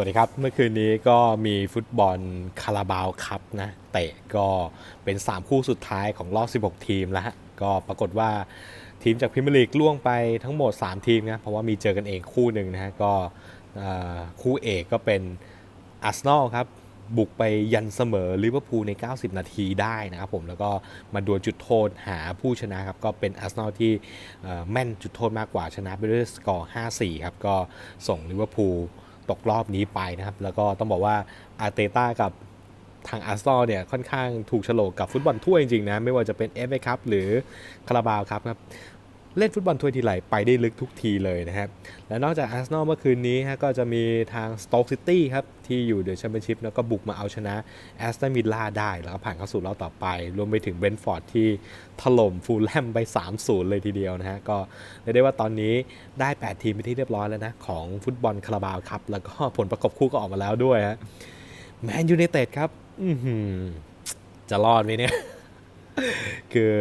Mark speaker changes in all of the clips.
Speaker 1: วัสดีครับ เมื่อคืนนี้ก็มีฟุตบอลคาราบาวคัพนะเตะก็เป็น 3 คู่สุดท้ายของรอบ 16 ทีมแล้วก็ปรากฏว่าทีมจากพรีเมียร์ลีกล่วงไปทั้งหมด 3 ทีมนะเพราะว่ามีเจอกันเองคู่หนึ่งนะฮะก็คู่เอกก็เป็นอาร์เซนอลครับบุกไปยันเสมอลิเวอร์พูลใน 90 นาทีได้นะครับผมแล้วก็มาดวลจุดโทษหาผู้ชนะครับ ก็เป็นอาร์เซนอลที่แม่นจุดโทษมากกว่าชนะไปด้วยสกอร์ 5-4 ครับ ก็ส่งลิเวอร์พูล ตกรอบนี้ไปนะครับ แล้วก็ต้องบอกว่าอาร์เตต้ากับทางอาร์ซอลเนี่ยค่อนข้างถูกโฉลกกับฟุตบอลถ้วยจริงๆนะ ไม่ว่าจะเป็นเอฟเอคัพหรือคาราบาวครับครับ เล่นฟุตบอลถ้วยทีไรไปได้ลึกทุกทีเลยนะครับ และนอกจากอาร์เซนอลเมื่อคืนนี้ฮะก็จะมีทางสโตกซิตี้ครับ ที่อยู่เดือะแชมเปี้ยนชิพแล้วก็บุกมาเอาชนะแอสตันวิลล่าได้ แล้วก็ผ่านเข้าสู่รอบต่อไป รวมไปถึงเบนฟอร์ดที่ถล่มฟูลแลมไป 3-0 เลยทีเดียวนะฮะ ก็เรียกได้ว่าตอนนี้ได้ 8 ทีมไปที่เรียบร้อยแล้วนะ ของฟุตบอลคาราบาวครับ แล้วก็ผลประกบคู่ก็ออกมาแล้วด้วยฮะแมนยูไนเต็ดครับอืจะรอดไหมเนี่ยคือ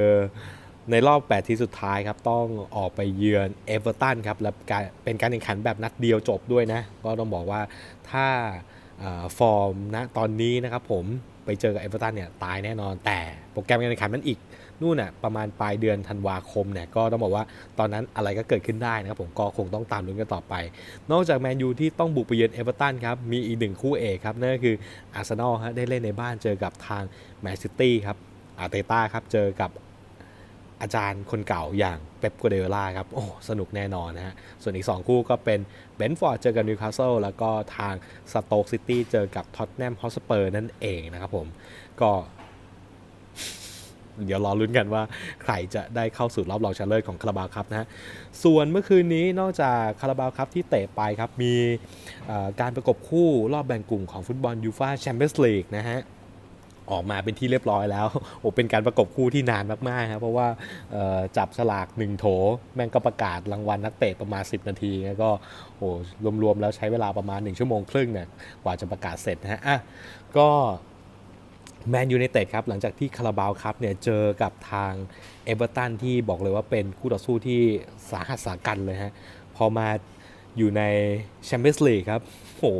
Speaker 1: ในรอบ 8 ทีสุดท้ายครับต้องออกไปเยือนเอเวอร์ตันครับและการเป็นการแข่งขันแบบนัดเดียวจบด้วยนะ ก็ต้องบอกว่าถ้าฟอร์มนะตอนนี้นะครับผมไปเจอกับเอเวอร์ตันเนี่ยตายแน่นอนแต่โปรแกรมการแข่งขันมันอีกนู่นน่ะประมาณปลายเดือนธันวาคมเนี่ยก็ต้องบอกว่าตอนนั้นอะไรก็เกิดขึ้นได้นะครับผมก็คงต้องตามลุ้นกันต่อไป นอกจากแมนยูที่ต้องบุกไปเยือนเอเวอร์ตันครับมีอีกหนึ่งคู่เอกครับนั่นก็คืออาร์เซนอลฮะได้เล่นในบ้านเจอกับทางแมนซิตี้ครับอาร์เตต้าครับเจอกับ อาจารย์คนเก่าอย่างเป๊ปกัวเดล่าครับโอ้สนุกแน่นอนนะฮะ ส่วนอีก 2 คู่ก็เป็นเบนฟอร์ดเจอกับนิวคาสเซิลแล้วก็ทางสโต๊กซิตี้เจอกับท็อตแนมฮอสเปอร์นั่นเองนะครับผม ก็เดี๋ยวรอลุ้นกันว่าใครจะได้เข้าสู่รอบรองชนะเลิศของคาราบาวครับนะฮะ ส่วนเมื่อคืนนี้นอกจากคาราบาวครับที่เตะไปครับ มีการประกบคู่รอบแบ่งกลุ่มของฟุตบอลยูฟาแชมเปี้ยนส์ลีกนะฮะ ออกมาเป็นที่เรียบร้อยแล้วโอ้เป็นการประกบคู่ที่นานมากๆครับเพราะว่าจับฉลากหนึ่งโถ แม่งก็ประกาศรางวัลนักเตะประมาณ 10 นาทีแล้วก็โอ้รวมๆแล้วใช้เวลาประมาณ 1 ชั่วโมงครึ่งเนี่ยกว่าจะประกาศเสร็จนะฮะอะก็แมนยูไนเต็ดครับหลังจากที่คาราบาวครับเนี่ยเจอกับทางเอเวอร์ตันที่บอกเลยว่าเป็นคู่ต่อสู้ที่สาหัสสากันเลยฮะพอมา อยู่ในแชมเปี้ยนส์ลีกครับโอ้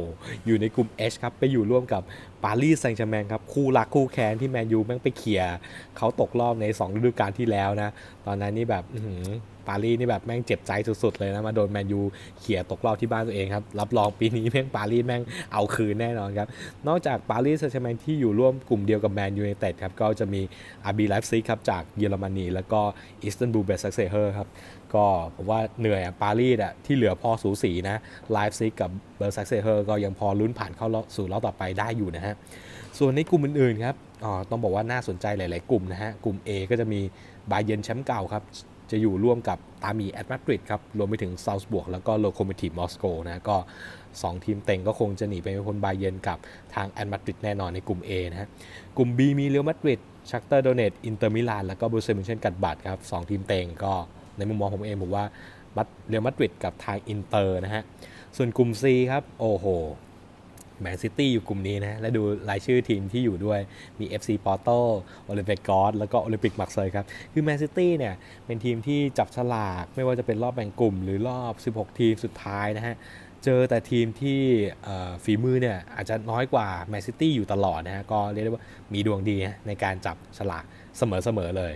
Speaker 1: อยู่ในกลุ่ม H ครับ ไปอยู่ร่วมกับปารีสแซงต์แชร์แมงครับ คู่รักคู่แค้นที่แมนยูแม่งไปเขี่ยเขาตกรอบใน2ฤดูกาลที่แล้วนะ ตอนนั้นนี่แบบ ปารีสนี่แบบแม่งเจ็บใจสุดๆเลยนะมาโดนแมนยูเขี่ยตกรอบที่บ้านตัวเองครับรับรองปีนี้แม่งปารีสแม่งเอาคืนแน่นอนครับนอกจากปารีสแซงต์แชร์แมงที่อยู่ร่วมกลุ่มเดียวกับแมนยูไนเต็ดครับก็จะมีอาร์บีไลฟ์ซิกครับจากเยอรมนี แล้วก็อิสตันบูลเบสซักเซเฮอร์ครับก็ผมว่าเหนื่อยอะปารีสอะที่เหลือพอสูสีนะไลฟ์ซิกกับเบอร์ซักเซเฮอร์ก็ยังพอลุ้นผ่านเข้าสู่รอบต่อไปได้อยู่นะฮะส่วนในกลุ่มอื่นๆครับอ๋อต้องบอกว่าน่าสนใจหลาย ๆ กลุ่มนะฮะ กลุ่ม A ก็จะมีบาเยนแชมป์เก่าครับ จะอยู่ร่วมกับตามีแอตมาดริดครับ รวมไปถึงซา s ์บวกแล้วก็โลโคโมทีฟมอสโกนะก็ 2 ทีมเต็งก็คงจะหนีไปพ้นบาเยนกับทางแอตมาดริดแน่นอนในกลุ่ม A นะฮะกลุ่ม B มีเรอัลมาดริดชักเตอร์โดเนตอินเตอร์มิลานแล้วก็บรูเซมิเชนกัดบัตครับสองทีมเต็งก็ในมุมมองผมเองผมว่าเรอัลมาดริดกับทางอินเตอร์นะฮะส่วนกลุ่ม C ครับโอ้โห แมนซิตี้อยู่กลุ่มนี้นะ และดูรายชื่อทีมที่อยู่ด้วยมี FC Porto โอลิมปิกกอสแล้วก็โอลิมปิกมักเซยครับ คือแมนซิตี้เนี่ย เป็นทีมที่จับฉลาก ไม่ว่าจะเป็นรอบแบ่งกลุ่ม หรือรอบ 16 ทีมสุดท้ายนะฮะ เจอแต่ทีมที่ฝีมือเนี่ย อาจจะน้อยกว่าแมนซิตี้อยู่ตลอดนะฮะ ก็เรียกได้ว่ามีดวงดีนะในการจับฉลากเสมอๆเลย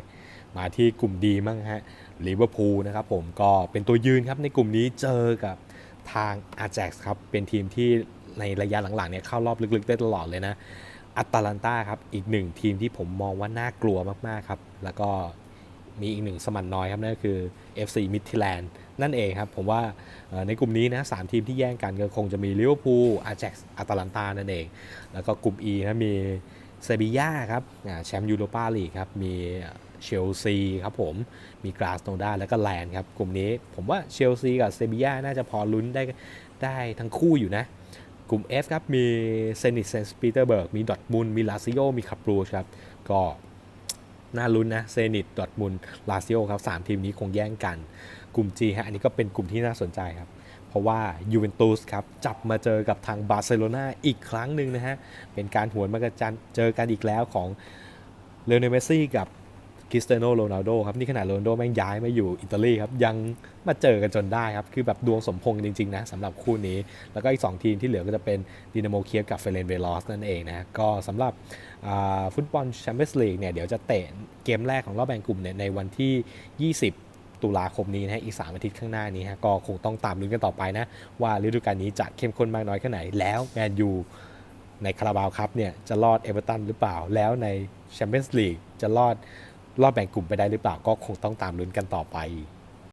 Speaker 1: มาที่กลุ่มดีมั้งฮะลิเวอร์พูลนะครับผมก็เป็นตัวยืนครับในกลุ่มนี้เจอกับทางอาแจ็กซ์ครับเป็นทีมที่ ในระยะหลังๆเนี่ยเข้ารอบลึกๆได้ตลอดเลยนะอัตตาลันตาครับอีกหนึ่งทีมที่ผมมองว่าน่ากลัวมากๆครับ แล้วก็มีอีกหนึ่งสมันน้อยครับนั่นก็คือ FC m i d t l a n d นั่นเองครับ ผมว่าในกลุ่มนี้นะสามทีมที่แย่งกันก็คงจะมีลิเวอร์พูลอาแจ็กอัตตาลันตานั่นเอง แล้วก็กลุ่ม E นะมีเซบีย่าครับแชมป์ยูโรปาลีกครับ มีเชลซีครับผม มีกราสโนดาแล้วก็แลนด์ครับ กลุ่มนี้ผมว่าเชลซีกับเซบีย่าน่าจะพอลุ้นได้ได้ทั้งคู่อยู่นะ กลุ่ม F ครับ มีเซนิตเซนต์ปีเตอร์เบิร์กมีดอทมุนมีลาซิโอมีคาปรูชครับ ก็น่าลุ้นนะเซนิตดอทมุนลาซิโอครับ3ทีมนี้คงแย่งกัน กลุ่ม G ฮะอันนี้ก็เป็นกลุ่มที่น่าสนใจครับ เพราะว่ายูเวนตุสครับ จับมาเจอกับทางบาร์เซโลนาอีกครั้งหนึ่งนะฮะ เป็นการหวนมากระจันเจอกันอีกแล้วของเลโอเนเมสซี่กับ คริสเตียโนโรนัลโดครับนี่ขนาดโรนัลโดแม่งย้ายมาอยู่อิตาลีครับยังมาเจอกันจนได้ครับ คือแบบดวงสมพงษ์จริง ๆ นะสำหรับคู่นี้ แล้วก็อีก 2 ทีมที่เหลือก็จะเป็นดินาโมเคียฟกับเฟเรนเบลอสนั่นเองนะก็สำหรับฟุตบอลแชมเปี้ยนส์ลีกเนี่ยเดี๋ยวจะเตะเกมแรกของรอบแบ่งกลุ่มเนี่ยในวันที่ 20ตุลาคมนี้นะฮะอีก 3 อาทิตย์ข้างหน้านี้ฮะก็คงต้องตามลุ้นกันต่อไปนะ ว่าฤดูกาลนี้จะเข้มข้นมากน้อยแค่ไหน แล้วแมนยูในคาราบาวครับเนี่ยจะรอดเอเวอร์ตันหรือเปล่า แล้วในแชมเปี้ยนส์ลีกจะรอด รอบแบ่งกลุ่มไปได้หรือเปล่าก็คงต้องตามลุ้นกันต่อไป